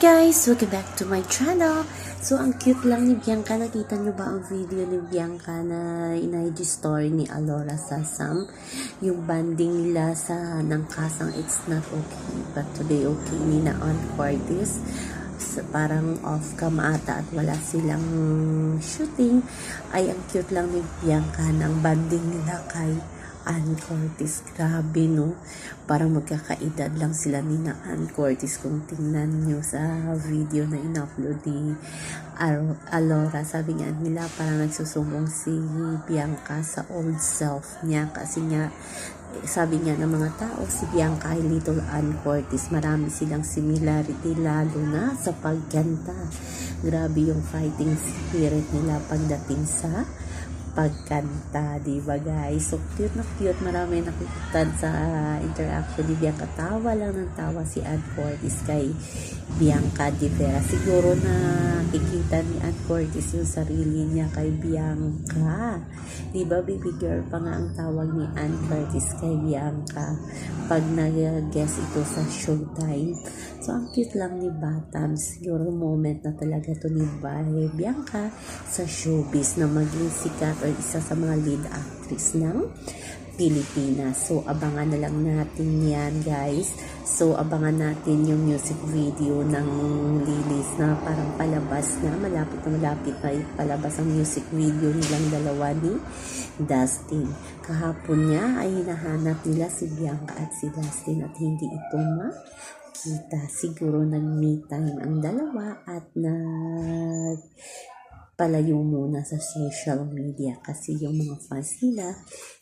guys! Welcome back to my channel! So, ang cute lang ni Bianca. Nakita nyo ba ang video ni Bianca na in-IG story ni Alora Sasam? Yung banding nila sa nangkasang It's Not Okay But Today Okay ni na on Cortis. So, parang off cam ata at wala silang shooting. Ay, ang cute lang ni Bianca ng banding nila kay Ann Curtis. Grabe, no? Parang magkakaedad lang sila ni na Ann Curtis kung tingnan nyo sa video na in-upload ni Alora. Sabi nga nila parang nagsusumbong si Bianca sa old self niya kasi nga sabi nga ng mga tao, si Bianca ay Little Ann Curtis. Marami silang similarity lalo na sa pagkanta. Grabe yung fighting spirit nila pagdating sa pagkanta, di ba guys? So cute na cute, marami nakikita sa interaction ni Bianca. Tawa lang ng tawa si Ann Curtis kay Bianca Di Vera. Siguro na kikita ni Ann Curtis yung sarili niya kay Bianca. Di ba baby girl pa nga ang tawag ni Ann Curtis kay Bianca pag nag-guest ito sa showtime. So ang cute lang ni Batam. Siguro moment na talaga to ni Bay Bianca sa showbiz na maging sikat or isa sa mga lead actress ng Pilipinas. So, abangan na lang natin yan, guys. So, abangan natin yung music video ng Lilis na parang palabas na. Malapit na malapit na palabas ang music video nilang dalawa ni Dustin. Kahapon niya ay hinahanap nila si Bianca at si Dustin at hindi ito makita. Siguro nag-me time ang dalawa at nag palayo muna sa social media kasi yung mga fans nila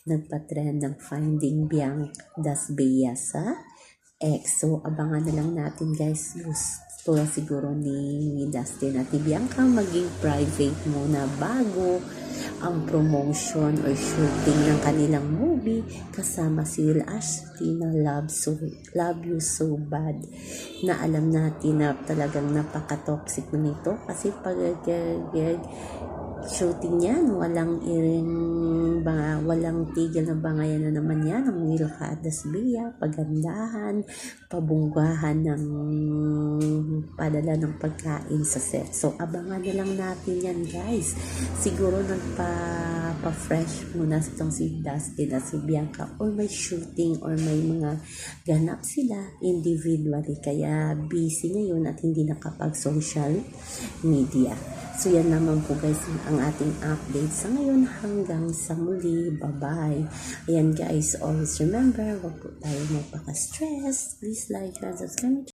nagpa-trend ng Finding Bianca Das Bea sa X. So, abangan na lang natin guys. Gusto na siguro ni Dustin at ni Bianca maging private muna bago ang promotion or shooting ng kanilang movie kasama si Will Ashley na Love, so, Love You So Bad na alam natin na talagang napaka-toxic na nito kasi pag shooting yan, walang iring ba, walang tigil na bangayan na naman yan ang Will at Dasbia, pagandahan, pabunggahan ng padala ng pagkain sa set. So, abangan na lang natin yan guys. Siguro nagpa-fresh muna itong si Dustin at si Bianca or may shooting or may mga ganap sila individually. Kaya busy ngayon at hindi nakapag-social media. So yan naman po guys ang ating update sa ngayon hanggang sa muli. Bye-bye. Ayan guys, always remember, wag po tayo magpaka-stress. Please like and subscribe